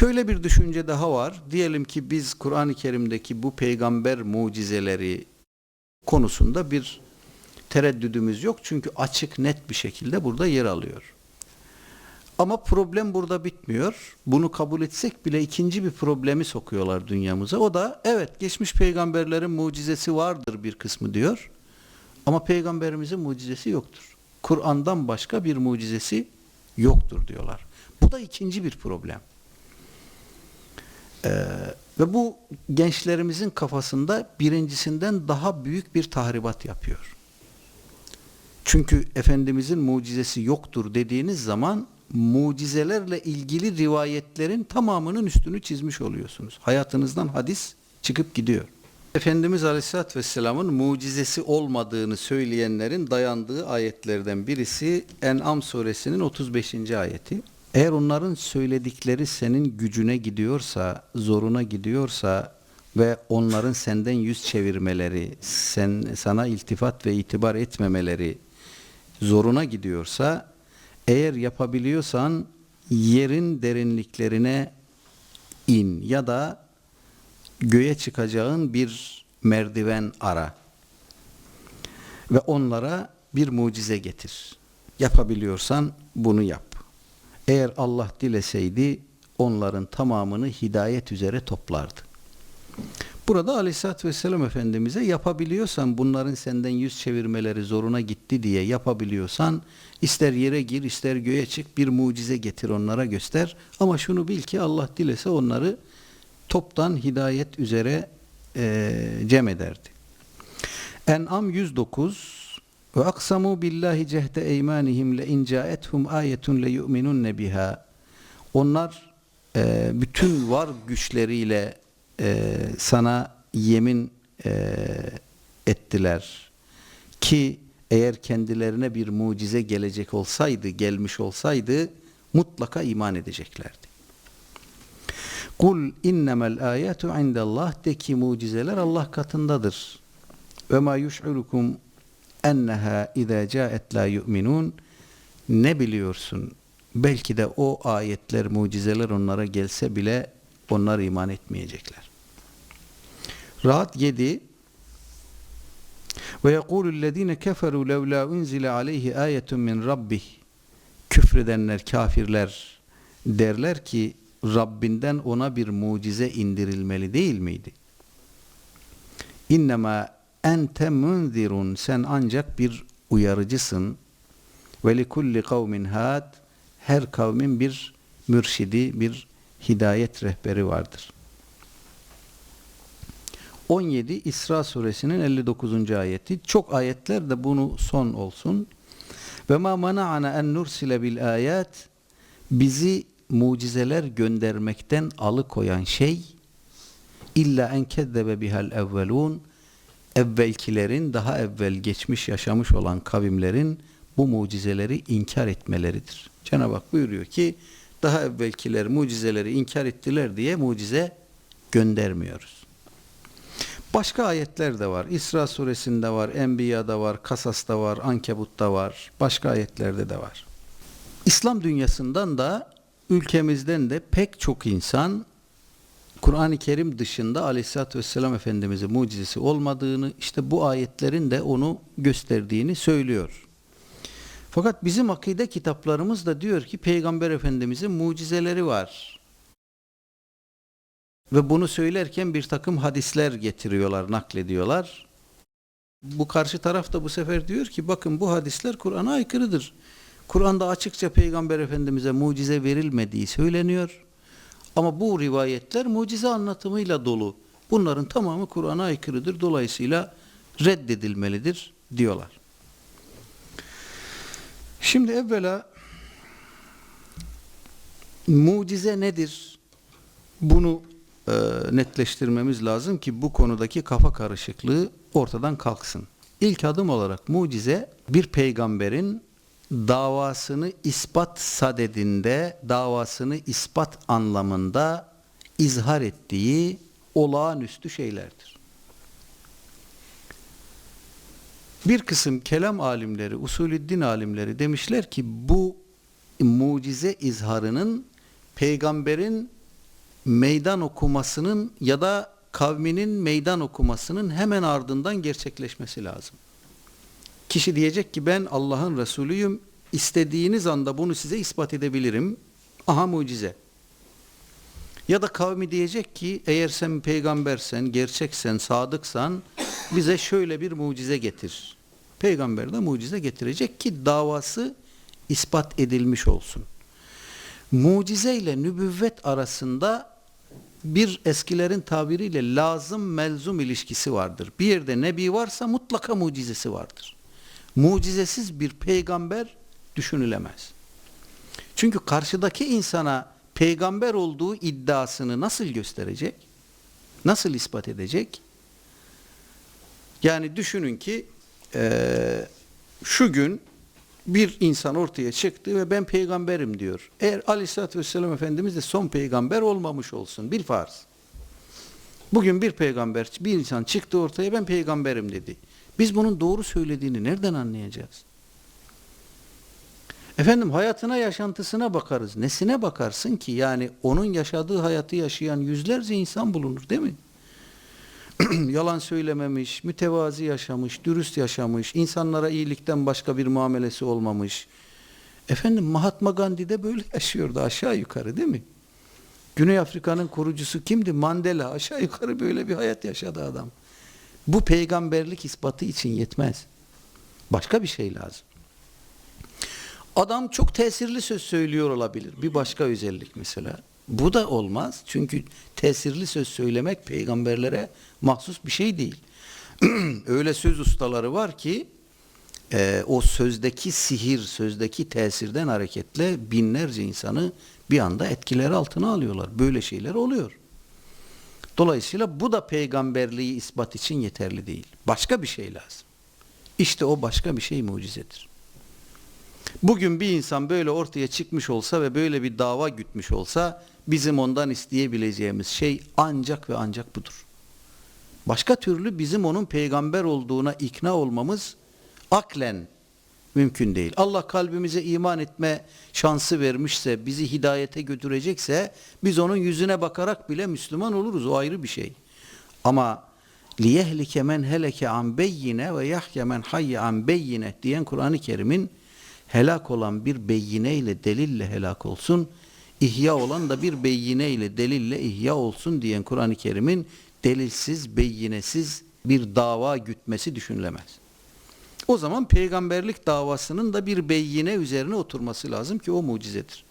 Şöyle bir düşünce daha var. Diyelim ki biz Kur'an-ı Kerim'deki bu peygamber mucizeleri konusunda bir tereddüdümüz yok. Çünkü açık net bir şekilde burada yer alıyor. Ama problem burada bitmiyor. Bunu kabul etsek bile ikinci bir problemi sokuyorlar dünyamıza. O da evet geçmiş peygamberlerin mucizesi vardır bir kısmı diyor. Ama peygamberimizin mucizesi yoktur. Kur'an'dan başka bir mucizesi yoktur diyorlar. Bu da ikinci bir problem. Ee, ve bu gençlerimizin kafasında birincisinden daha büyük bir tahribat yapıyor. Çünkü Efendimizin mucizesi yoktur dediğiniz zaman mucizelerle ilgili rivayetlerin tamamının üstünü çizmiş oluyorsunuz. Hayatınızdan hadis çıkıp gidiyor. Efendimiz Aleyhisselatü Vesselam'ın mucizesi olmadığını söyleyenlerin dayandığı ayetlerden birisi En'am suresinin 35. ayeti. Eğer onların söyledikleri senin gücüne gidiyorsa, zoruna gidiyorsa ve onların senden yüz çevirmeleri, sen sana iltifat ve itibar etmemeleri zoruna gidiyorsa, eğer yapabiliyorsan yerin derinliklerine in ya da göğe çıkacağın bir merdiven ara ve onlara bir mucize getir. Yapabiliyorsan bunu yap. Eğer Allah dileseydi onların tamamını hidayet üzere toplardı. Burada Aleyhisselatü Vesselam Efendimiz'e yapabiliyorsan bunların senden yüz çevirmeleri zoruna gitti diye yapabiliyorsan ister yere gir ister göğe çık bir mucize getir onlara göster. Ama şunu bil ki Allah dilese onları toptan hidayet üzere e, cem ederdi. En'am 109 ve aksamu billahi cehde eymanihim le in caethum ayetun le yu'minunne biha. Onlar e, bütün var güçleriyle e, sana yemin e, ettiler ki eğer kendilerine bir mucize gelecek olsaydı, gelmiş olsaydı mutlaka iman edeceklerdi. Kul innemel ayatu indallah de ki mucizeler Allah katındadır. Ve ma yuş'urukum enneha izâ câet la yu'minun ne biliyorsun? Belki de o ayetler, mucizeler onlara gelse bile onlar iman etmeyecekler. Rahat 7 ve yekulü'llezine keferu levla unzile aleyhi ayetun min rabbih küfredenler, kafirler derler ki Rabbinden ona bir mucize indirilmeli değil miydi? İnnemâ ente munzirun sen ancak bir uyarıcısın ve likulli kavmin had her kavmin bir mürşidi, bir hidayet rehberi vardır. 17 İsra suresinin 59. ayeti. Çok ayetler de bunu son olsun. Ve ma mana'ana en nursile bil ayat bizi mucizeler göndermekten alıkoyan şey illa en kezzebe bihal evvelun evvelkilerin daha evvel geçmiş yaşamış olan kavimlerin bu mucizeleri inkar etmeleridir. Cenab-ı Hak buyuruyor ki daha evvelkiler mucizeleri inkar ettiler diye mucize göndermiyoruz. Başka ayetler de var. İsra suresinde var, Enbiya'da var, Kasas'ta var, Ankebut'ta var. Başka ayetlerde de var. İslam dünyasından da ülkemizden de pek çok insan Kur'an-ı Kerim dışında Aleyhisselatü Vesselam Efendimiz'in mucizesi olmadığını, işte bu ayetlerin de onu gösterdiğini söylüyor. Fakat bizim akide kitaplarımız da diyor ki Peygamber Efendimiz'in mucizeleri var. Ve bunu söylerken bir takım hadisler getiriyorlar, naklediyorlar. Bu karşı taraf da bu sefer diyor ki bakın bu hadisler Kur'an'a aykırıdır. Kur'an'da açıkça Peygamber Efendimiz'e mucize verilmediği söyleniyor. Ama bu rivayetler mucize anlatımıyla dolu. Bunların tamamı Kur'an'a aykırıdır. Dolayısıyla reddedilmelidir diyorlar. Şimdi evvela mucize nedir? Bunu e, netleştirmemiz lazım ki bu konudaki kafa karışıklığı ortadan kalksın. İlk adım olarak mucize bir peygamberin davasını ispat sadedinde, davasını ispat anlamında izhar ettiği olağanüstü şeylerdir. Bir kısım kelam alimleri, usulüddin alimleri demişler ki bu mucize izharının peygamberin meydan okumasının ya da kavminin meydan okumasının hemen ardından gerçekleşmesi lazım. Kişi diyecek ki ben Allah'ın Resulüyüm, istediğiniz anda bunu size ispat edebilirim. Aha mucize. Ya da kavmi diyecek ki eğer sen peygambersen, gerçeksen, sadıksan bize şöyle bir mucize getir. Peygamber de mucize getirecek ki davası ispat edilmiş olsun. Mucize ile nübüvvet arasında bir eskilerin tabiriyle lazım melzum ilişkisi vardır. Bir yerde nebi varsa mutlaka mucizesi vardır. Mucizesiz bir peygamber düşünülemez. Çünkü karşıdaki insana peygamber olduğu iddiasını nasıl gösterecek? Nasıl ispat edecek? Yani düşünün ki eee, şu gün bir insan ortaya çıktı ve ben peygamberim diyor. Eğer aleyhissalatü vesselam Efendimiz de son peygamber olmamış olsun. Bir farz. Bugün bir peygamber, bir insan çıktı ortaya ben peygamberim dedi. Biz bunun doğru söylediğini nereden anlayacağız? Efendim hayatına, yaşantısına bakarız. Nesine bakarsın ki? Yani onun yaşadığı hayatı yaşayan yüzlerce insan bulunur değil mi? Yalan söylememiş, mütevazi yaşamış, dürüst yaşamış, insanlara iyilikten başka bir muamelesi olmamış. Efendim Mahatma Gandhi de böyle yaşıyordu aşağı yukarı değil mi? Güney Afrika'nın kurucusu kimdi? Mandela. Aşağı yukarı böyle bir hayat yaşadı adam. Bu peygamberlik ispatı için yetmez. Başka bir şey lazım. Adam çok tesirli söz söylüyor olabilir. Bir başka özellik mesela. Bu da olmaz. Çünkü tesirli söz söylemek peygamberlere mahsus bir şey değil. Öyle söz ustaları var ki e, o sözdeki sihir, sözdeki tesirden hareketle binlerce insanı bir anda etkileri altına alıyorlar. Böyle şeyler oluyor. Dolayısıyla bu da peygamberliği ispat için yeterli değil. Başka bir şey lazım. İşte o başka bir şey mucizedir. Bugün bir insan böyle ortaya çıkmış olsa ve böyle bir dava gütmüş olsa bizim ondan isteyebileceğimiz şey ancak ve ancak budur. Başka türlü bizim onun peygamber olduğuna ikna olmamız aklen mümkün değil. Allah kalbimize iman etme şansı vermişse, bizi hidayete götürecekse biz onun yüzüne bakarak bile Müslüman oluruz. O ayrı bir şey. Ama liyehlike men heleke an beyyine ve yahye men hayye an beyyine diyen Kur'an-ı Kerim'in helak olan bir beyine ile delille helak olsun, ihya olan da bir beyine ile delille ihya olsun diyen Kur'an-ı Kerim'in delilsiz, beyinesiz bir dava gütmesi düşünülemez. O zaman peygamberlik davasının da bir beyine üzerine oturması lazım ki o mucizedir.